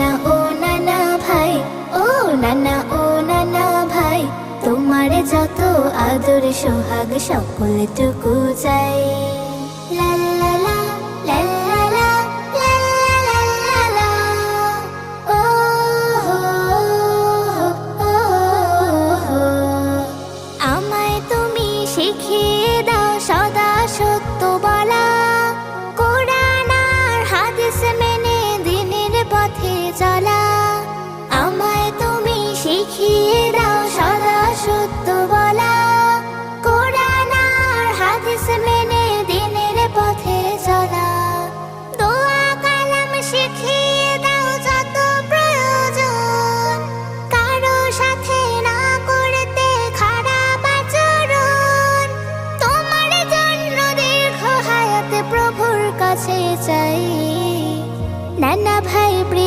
না ও নানা ভাই, ও নানা ও নানা ভাই, তোমার যত আদর সোহাগ সকলটুকু চাই। ও আমায় তুমি শিখিয়ে চলা। আমায় তুমি শিখিয়ে দাও সদা সত্য বলা। কোরআন আর হাদিস মেনে দিনের পথে চলা। দোয়া কালাম শিখিয়ে দাও যত প্রয়োজন। কারও সাথে না করতে খারাপ আচরণ। তোমার জন্য দীর্ঘ হায়াতে প্রভুর কাছে চাই। নানা ভাই প্রিয়